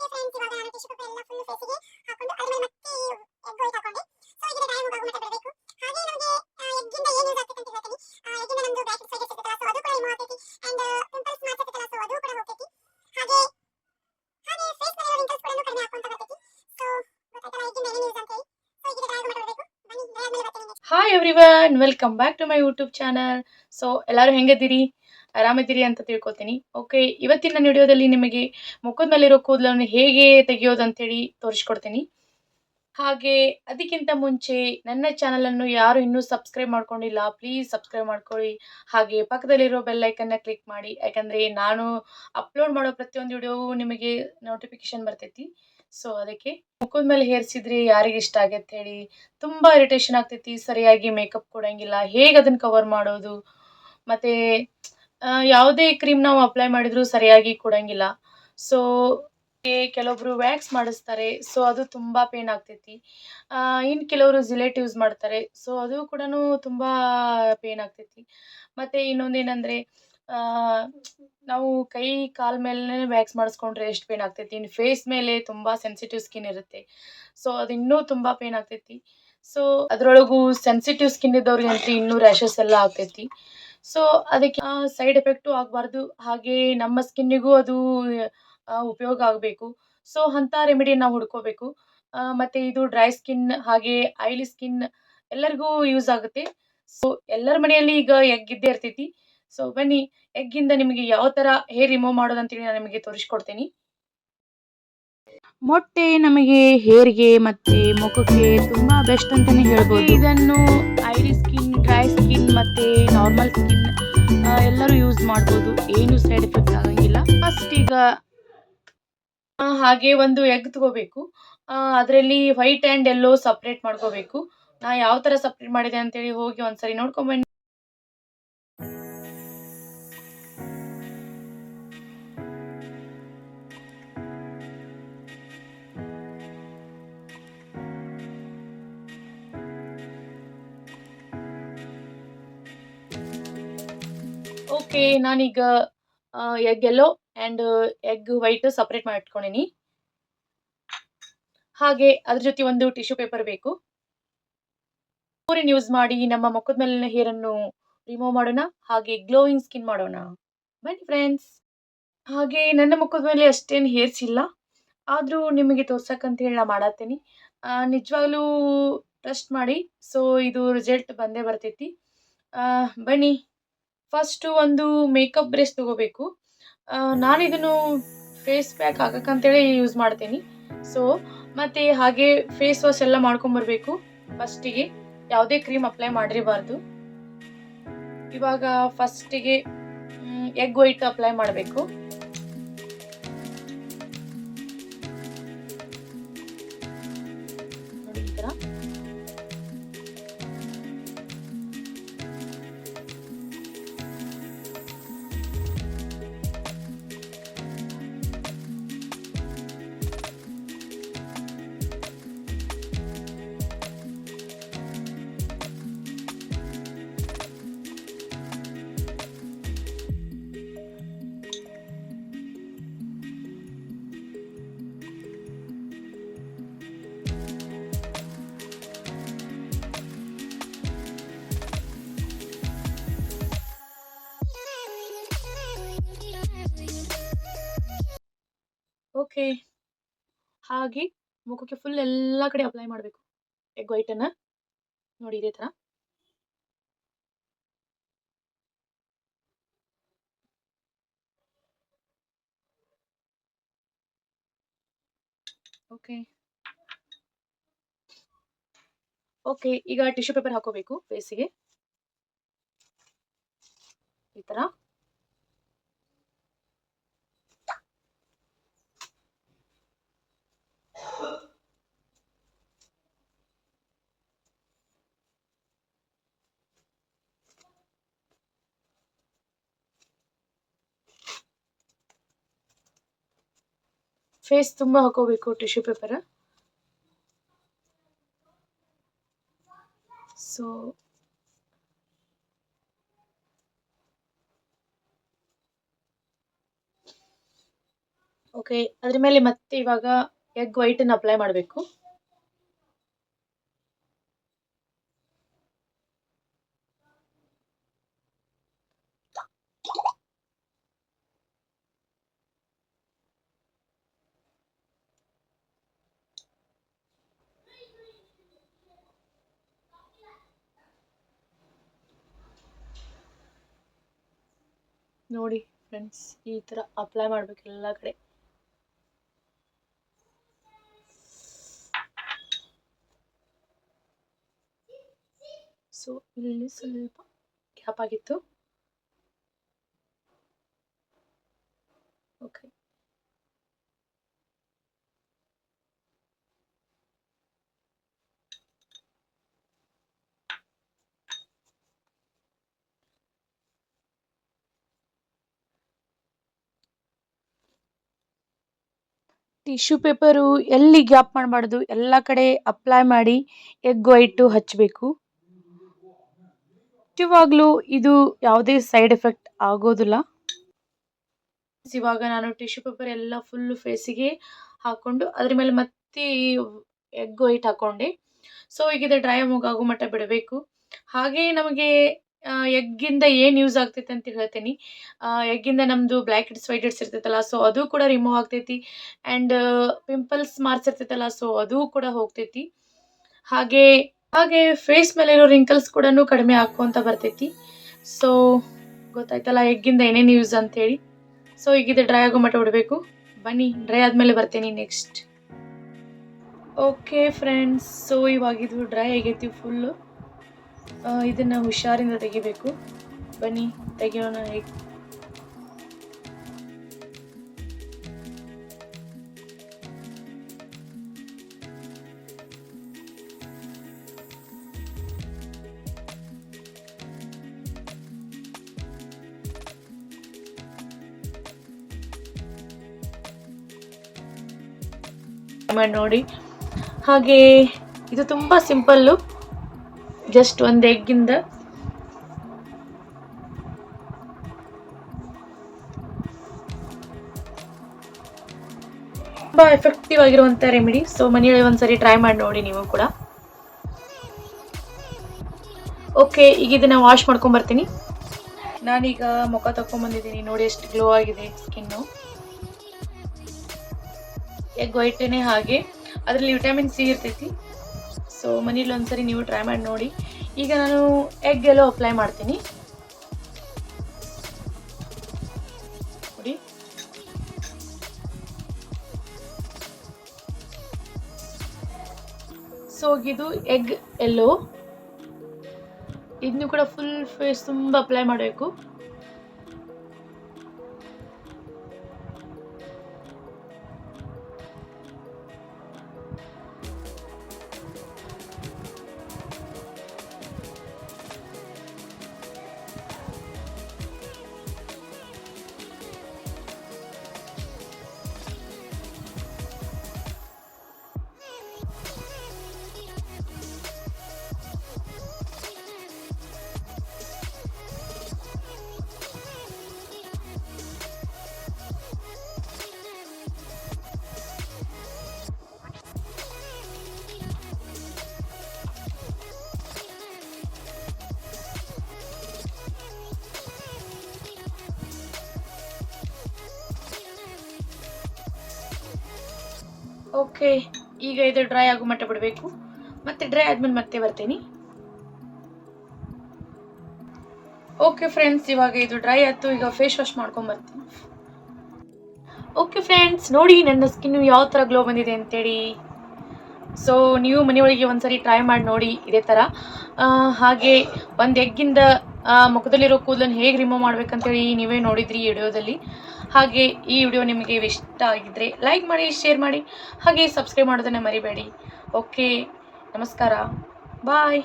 Okay friends ಇವಾಗ ನಾನು tissue paper ಎಲ್ಲ ಫುಲ್ ಫೇಸಿಗೆ ಹಾಕೊಂಡು ಅದ್ರ ಮೇಲೆ ಮತ್ತೆ ಎಗ್ ವೈಟ್ ಹಾಕೊಂಡೆ. ಸೊ ಇದರ ಟೈಮ್ ಹೋಗೋ ಮತ್ತೆ ಬಿಡಬೇಕು. ಹಾಗೆ ನಮಗೆ ಎಗ್ಗಿಂದ ಏನು ಯೂಸ್ ಆಗ್ತದೆ ಅಂತ ಹೇಳ್ತೀನಿ. ಎಗ್ಗಿಂದ ನಮ್ದು ಬ್ಯಾಕ್ ಸೈಡ್ ಇರ್ತದಲ್ಲ ಸೊ ಅದು ಕೂಡ ರಿಮೂವ್ ಆಗ್ತೈತಿ. ಅಂಡ್ ಪಿಂಪಲ್ಸ್ ಮಾಡ್ತೈತಲ್ಲ ಸೊ ಅದು ಕೂಡ ಹೋಗ್ತೈತಿ. ಹಾಗೆ ಹಾಗೆ ಫೇಸ್ ಮೇಲೆ ರಿಂಕಲ್ಸ್ ಕೂಡ ಕಡಿಮೆ ಹಾಕೊಂತ ಬರ್ತೈತಿ. ಸೊ ಗೊತ್ತಾಯ್ತಲ್ಲ ಎಗ್ಗಿಂದ ಏನು ಯೂಸ್ ಅಂತ ಹೇಳಿ. ಸೊ ಇದರ ಟೈಮ್ ಮಾಡಬೇಕು ಬನ್ನಿ ಬೇರೆ ಮೇಲೆ ಬರ್ತೀನಿ hi everyone welcome back to my YouTube channel so ಎಲ್ಲರೂ ಹೆಂಗದಿರಿ ಆರಾಮಿದ್ದೀರಿ ಅಂತ ತಿಳ್ಕೊತೀನಿ. ಓಕೆ ಇವತ್ತಿನ ವಿಡಿಯೋದಲ್ಲಿ ನಿಮಗೆ ಮುಖದ ಮೇಲಿರೋ ಕೂದಲನ್ನು ಹೇಗೆ ತೆಗೆಯೋದು ಅಂತೇಳಿ ತೋರಿಸ್ಕೊಡ್ತೀನಿ. ಹಾಗೆ ಅದಕ್ಕಿಂತ ಮುಂಚೆ ನನ್ನ ಚಾನಲನ್ನು ಯಾರು ಇನ್ನೂ ಸಬ್ಸ್ಕ್ರೈಬ್ ಮಾಡ್ಕೊಂಡಿಲ್ಲ ಪ್ಲೀಸ್ ಸಬ್ಸ್ಕ್ರೈಬ್ ಮಾಡ್ಕೊಳ್ಳಿ. ಹಾಗೆ ಪಕ್ಕದಲ್ಲಿರೋ ಬೆಲ್ಲೈಕನ್ನ ಕ್ಲಿಕ್ ಮಾಡಿ. ಯಾಕಂದರೆ ನಾನು ಅಪ್ಲೋಡ್ ಮಾಡೋ ಪ್ರತಿಯೊಂದು ವಿಡಿಯೋ ನಿಮಗೆ ನೋಟಿಫಿಕೇಶನ್ ಬರ್ತೈತಿ. ಸೊ ಅದಕ್ಕೆ ಮುಖದ ಮೇಲೆ ಹೇರಿಸಿದ್ರೆ ಯಾರಿಗೆ ಇಷ್ಟ ಆಗತ್ತೆ ಹೇಳಿ ತುಂಬ ಇರಿಟೇಷನ್ ಆಗ್ತೈತಿ. ಸರಿಯಾಗಿ ಮೇಕಪ್ ಕೊಡೋಂಗಿಲ್ಲ. ಹೇಗೆ ಅದನ್ನು ಕವರ್ ಮಾಡೋದು? ಮತ್ತು ಯಾವುದೇ ಕ್ರೀಮ್ ನಾವು ಅಪ್ಲೈ ಮಾಡಿದರೂ ಸರಿಯಾಗಿ ಕೊಡಂಗಿಲ್ಲ. ಸೊ ಕೆಲವೊಬ್ರು ವ್ಯಾಕ್ಸ್ ಮಾಡಿಸ್ತಾರೆ ಸೊ ಅದು ತುಂಬ ಪೇನ್ ಆಗ್ತೈತಿ. ಇನ್ನು ಕೆಲವರು ಜಿಲೆಟ್ ಯೂಸ್ ಮಾಡ್ತಾರೆ ಸೊ ಅದು ಕೂಡ ತುಂಬ ಪೇನ್ ಆಗ್ತೈತಿ. ಮತ್ತು ಇನ್ನೊಂದೇನೆಂದರೆ ನಾವು ಕೈ, ಕಾಲ ಮೇಲೆ ವ್ಯಾಕ್ಸ್ ಮಾಡಿಸ್ಕೊಂಡ್ರೆ ಎಷ್ಟು ಪೇನ್ ಆಗ್ತೈತಿ. ಇನ್ನು ಫೇಸ್ ಮೇಲೆ ತುಂಬ ಸೆನ್ಸಿಟಿವ್ ಸ್ಕಿನ್ ಇರುತ್ತೆ. ಸೊ ಅದು ಇನ್ನೂ ತುಂಬ ಪೇನ್ ಆಗ್ತೈತಿ. ಸೊ ಅದರೊಳಗೂ ಸೆನ್ಸಿಟಿವ್ ಸ್ಕಿನ್ ಇದ್ದವ್ರಿಗೆ ಇನ್ನೂ ರ್ಯಾಷಸ್ ಎಲ್ಲ ಆಗ್ತೈತಿ. ಸೊ ಅದಕ್ಕೆ ಸೈಡ್ ಎಫೆಕ್ಟು ಆಗಬಾರ್ದು. ಹಾಗೆ ನಮ್ಮ ಸ್ಕಿನ್ನಿಗೂ ಅದು ಉಪಯೋಗ ಆಗಬೇಕು. ಸೊ ಅಂಥ ರೆಮಿಡಿ ನಾವು ಹುಡ್ಕೋಬೇಕು. ಮತ್ತು ಇದು ಡ್ರೈ ಸ್ಕಿನ್ ಹಾಗೆ ಆಯಿಲಿ ಸ್ಕಿನ್ ಎಲ್ಲರಿಗೂ ಯೂಸ್ ಆಗುತ್ತೆ. ಸೊ ಎಲ್ಲರ ಮನೆಯಲ್ಲಿ ಈಗ ಎಗ್ ಇದ್ದೇ ಇರ್ತೈತಿ. ಸೊ ಬನ್ನಿ ಎಗ್ಗಿಂದ ನಿಮಗೆ ಯಾವ ಥರ ಹೇರ್ ರಿಮೂವ್ ಮಾಡೋದು ಅಂತೇಳಿ ನಾನು ನಿಮಗೆ ತೋರಿಸ್ಕೊಡ್ತೀನಿ. ಮೊಟ್ಟೆ ನಮಗೆ ಹೇರ್ಗೆ ಮತ್ತೆ ಮುಖಕ್ಕೆ ತುಂಬಾ ಬೆಸ್ಟ್ ಅಂತಾನೆ ಹೇಳ್ಬೋದು. ಇದನ್ನು ಐರಿ ಸ್ಕಿನ್ ಡ್ರೈ ಸ್ಕಿನ್ ಮತ್ತೆ ನಾರ್ಮಲ್ ಸ್ಕಿನ್ ಎಲ್ಲರೂ ಯೂಸ್ ಮಾಡ್ಬೋದು. ಏನು ಸೈಡ್ ಎಫೆಕ್ಟ್ ಆಗಂಗಿಲ್ಲ. ಫಸ್ಟ್ ಈಗ ಹಾಗೆ ಒಂದು ಎಗ್ ತಗೋಬೇಕು. ಅದರಲ್ಲಿ ವೈಟ್ ಆ್ಯಂಡ್ ಎಲ್ಲೋ ಸಪ್ರೇಟ್ ಮಾಡ್ಕೋಬೇಕು. ನಾ ಯಾವ ಥರ ಸಪ್ರೇಟ್ ಮಾಡಿದೆ ಅಂತೇಳಿ ಹೋಗಿ ಒಂದ್ಸರಿ ನೋಡ್ಕೊಂಬನ್ನಿ ಓಕೆ ನಾನೀಗ egg yellow and egg white separate ಮಾಡಿ ಇಟ್ಕೊಂಡಿನಿ ಹಾಗೆ ಅದ್ರ ಜೊತೆ ಒಂದು ಟಿಶ್ಯೂ ಪೇಪರ್ ಬೇಕು. ಪೂರಿನ ಯೂಸ್ ಮಾಡಿ ನಮ್ಮ ಮುಖದ ಮೇಲಿನ ಹೇರನ್ನು ರಿಮೂವ್ ಮಾಡೋಣ, ಹಾಗೆ ಗ್ಲೋಯಿಂಗ್ ಸ್ಕಿನ್ ಮಾಡೋಣ. ಬನ್ನಿ ಫ್ರೆಂಡ್ಸ್ ಹಾಗೆ ನನ್ನ ಮುಖದ ಮೇಲೆ ಅಷ್ಟೇನು ಹೇರ್ಸ್ ಇಲ್ಲ. ಆದರೂ ನಿಮಗೆ ತೋರ್ಸಕ್ಕಂತೇಳಿ ನಾ ಮಾಡತ್ತೀನಿ. ನಿಜವಾಗ್ಲೂ ಟ್ರಸ್ಟ್ ಮಾಡಿ. ಸೊ ಇದು ರಿಸಲ್ಟ್ ಬಂದೇ ಬರ್ತೈತಿ. ಬನ್ನಿ. ಫಸ್ಟು ಒಂದು ಮೇಕಪ್ ಬ್ರಷ್ ತಗೋಬೇಕು. ನಾನು ನಾನಿದನ್ನು ಫೇಸ್ ಪ್ಯಾಕ್ ಹಾಕಕ್ಕಂತೇಳಿ ಯೂಸ್ ಮಾಡ್ತೀನಿ. ಸೊ ಮತ್ತು ಹಾಗೆ ಫೇಸ್ ವಾಶ್ ಎಲ್ಲ ಮಾಡ್ಕೊಂಬರ್ಬೇಕು ಫಸ್ಟಿಗೆ ಯಾವುದೇ ಕ್ರೀಮ್ ಅಪ್ಲೈ ಮಾಡಿರಬಾರ್ದು. ಇವಾಗ ಫಸ್ಟಿಗೆ ಎಗ್ ವೈಟ್ ಅಪ್ಲೈ ಮಾಡಬೇಕು. ಓಕೆ. ಹಾಗೆ ಮುಖಕ್ಕೆ ಫುಲ್ ಎಲ್ಲ ಕಡೆ ಅಪ್ಲೈ ಮಾಡಬೇಕು. ಎಗ್ ವೈಟನ್ನು ನೋಡಿ ಇದೇ ಥರ. ಓಕೆ. ಓಕೆ, ಈಗ ಟಿಶ್ಯೂ ಪೇಪರ್ ಹಾಕೋಬೇಕು ಫೇಸಿಗೆ ಈ ಥರ. ಫೇಸ್ ತುಂಬ ಹಾಕೋಬೇಕು ಟಿಶ್ಯೂ ಪೇಪರ್ ಸೊ ಓಕೆ ಅದ್ರ ಮೇಲೆ ಮತ್ತೆ ಇವಾಗ ಎಗ್ ವೈಟನ್ನು ಅಪ್ಲೈ ಮಾಡಬೇಕು. ನೋಡಿ ಫ್ರೆಂಡ್ಸ್ ಈ ಥರ ಅಪ್ಲೈ ಮಾಡಬೇಕು ಎಲ್ಲ ಕಡೆ. ಸೊ ಇಲ್ಲಿ ಸ್ವಲ್ಪ ಗ್ಯಾಪ್ ಆಗಿತ್ತು. ಓಕೆ ಟಿಶ್ಯೂ ಪೇಪರು ಎಲ್ಲಿ ಗ್ಯಾಪ್ ಮಾಡಬಾರ್ದು, ಎಲ್ಲ ಕಡೆ ಅಪ್ಲೈ ಮಾಡಿ ಎಗ್ ವೈಟು ಹಚ್ಚಬೇಕು ಇವಾಗಲೂ ಇದು ಯಾವುದೇ ಸೈಡ್ ಎಫೆಕ್ಟ್ ಆಗೋದಿಲ್ಲ. ಇವಾಗ ನಾನು ಟಿಶ್ಯೂ ಪೇಪರ್ ಎಲ್ಲ ಫುಲ್ಲು ಫೇಸಿಗೆ ಹಾಕ್ಕೊಂಡು ಅದ್ರ ಮೇಲೆ ಮತ್ತೆ ಎಗ್ ವೈಟ್ ಹಾಕ್ಕೊಂಡೆ ಸೊ ಈಗ ಇದು ಡ್ರೈ ಮುಗಾಗೋ ಮಟ್ಟ ಬಿಡಬೇಕು. ಹಾಗೆ ನಮಗೆ ಎಗ್ಗಿಂದ ಏನು ಯೂಸ್ ಆಗ್ತೈತೆ ಅಂತ ಹೇಳ್ತೀನಿ. ಎಗ್ಗಿಂದ ನಮ್ಮದು ಬ್ಲ್ಯಾಕ್ ಹೆಡ್ಸ್ ವೈಟ್ ಹೆಡ್ಸ್ ಇರ್ತೈತಲ್ಲ ಸೊ ಅದು ಕೂಡ ರಿಮೂವ್ ಆಗ್ತೈತಿ. ಆ್ಯಂಡ್ ಪಿಂಪಲ್ಸ್ ಮಾರ್ಕ್ಸ್ ಇರ್ತೈತಲ್ಲ ಸೊ ಅದು ಕೂಡ ಹೋಗ್ತೈತಿ. ಹಾಗೆ ಹಾಗೆ ಫೇಸ್ ಮೇಲೆ ಇರೋ ರಿಂಕಲ್ಸ್ ಕೂಡ ಕಡಿಮೆ ಆಕ್ಕೊಂತ ಬರ್ತೈತಿ. ಸೊ ಗೊತ್ತಾಯ್ತಲ್ಲ ಎಗ್ಗಿಂದ ಏನೇನು ಯೂಸ್ ಅಂತೇಳಿ. ಸೊ ಈಗ ಇದು ಡ್ರೈ ಆಗೋ ಮಟ್ಟ ಬಿಡಬೇಕು ಬನ್ನಿ ಡ್ರೈ ಆದಮೇಲೆ ಬರ್ತೀನಿ ನೆಕ್ಸ್ಟ್ ಓಕೆ ಫ್ರೆಂಡ್ಸ್ ಸೊ ಇವಾಗಿದು ಡ್ರೈ ಆಗೈತಿ ಫುಲ್ಲು ಇದನ್ನು ಹುಷಾರಿಂದ ತೆಗಿಬೇಕು. ಬನ್ನಿ ತೆಗಿಯೋಣ ಹೇಗೆ? ನೋಡಿ. ಹಾಗೆ ಇದು ತುಂಬ ಸಿಂಪಲ್ಲು ಜಸ್ಟ್ ಒಂದು ಎಗ್ಗಿಂದ ತುಂಬ ಎಫೆಕ್ಟಿವ್ ಆಗಿರುವಂಥ ರೆಮಿಡಿ ಸೊ ಮನೆಯಲ್ಲಿ ಒಂದ್ಸರಿ ಟ್ರೈ ಮಾಡಿ ನೋಡಿ ನೀವು ಕೂಡ. ಓಕೆ ಈಗ ಇದನ್ನ ವಾಶ್ ಮಾಡ್ಕೊಂಡ್ ಬರ್ತೀನಿ. ನಾನೀಗ ಮುಖ ತಕೊಂಡ್ಬಂದಿದ್ದೀನಿ ನೋಡಿ ಎಷ್ಟು ಗ್ಲೋ ಆಗಿದೆ ಸ್ಕಿನ್ನು ಎಗ್ ವೈಟೇನೆ ಹಾಗೆ. ಅದರಲ್ಲಿ ವಿಟಮಿನ್ ಸಿ ಇರ್ತೈತಿ. ಸೊ ಮನೇಲಿ ಒಂದ್ಸರಿ ನೀವು ಟ್ರೈ ಮಾಡಿ ನೋಡಿ. ಈಗ ನಾನು ಎಗ್ ಎಲ್ಲೋ ಅಪ್ಲೈ ಮಾಡ್ತೀನಿ. ಸೊ ಇದು ಎಗ್ ಎಲ್ಲೋ. ಇದನ್ನು ಕೂಡ ಫುಲ್ ಫೇಸ್ ತುಂಬ ಅಪ್ಲೈ ಮಾಡಬೇಕು. ಓಕೆ ಈಗ ಇದು ಡ್ರೈ ಆಗೋ ಮಟ್ಟ ಬಿಡಬೇಕು. ಮತ್ತೆ ಡ್ರೈ ಆದ್ಮೇಲೆ ಮತ್ತೆ ಬರ್ತೀನಿ. ಓಕೆ ಫ್ರೆಂಡ್ಸ್ ಇವಾಗ ಇದು ಡ್ರೈ ಆಯ್ತು. ಈಗ ಫೇಸ್ ವಾಶ್ ಮಾಡ್ಕೊಂಬರ್ತೀನಿ ಓಕೆ ಫ್ರೆಂಡ್ಸ್ ನೋಡಿ ನನ್ನ ಸ್ಕಿನ್ನು ಯಾವ ಥರ ಗ್ಲೋ ಬಂದಿದೆ ಅಂತೇಳಿ. ಸೊ ನೀವು ಮನೆಯೊಳಗೆ ಒಂದ್ಸರಿ ಟ್ರೈ ಮಾಡಿ ನೋಡಿ, ಇದೇ ಥರ ಹಾಗೆ ಒಂದು ಎಗ್ಗಿಂದ ಮುಖದಲ್ಲಿರೋ ಕೂದಲನ್ನು ಹೇಗೆ ರಿಮೂವ್ ಮಾಡ್ಬೇಕಂತೇಳಿ ನೀವೇ ನೋಡಿದ್ರಿ ಈ ವಿಡಿಯೋದಲ್ಲಿ. ಹಾಗೆ ಈ ವಿಡಿಯೋ ನಿಮಗೆ ಇಷ್ಟ ಆಗಿದ್ದರೆ ಲೈಕ್ ಮಾಡಿ ಶೇರ್ ಮಾಡಿ, ಹಾಗೆ ಸಬ್ಸ್ಕ್ರೈಬ್ ಮಾಡೋದನ್ನು ಮರಿಬೇಡಿ. ಓಕೆ ನಮಸ್ಕಾರ. ಬಾಯ್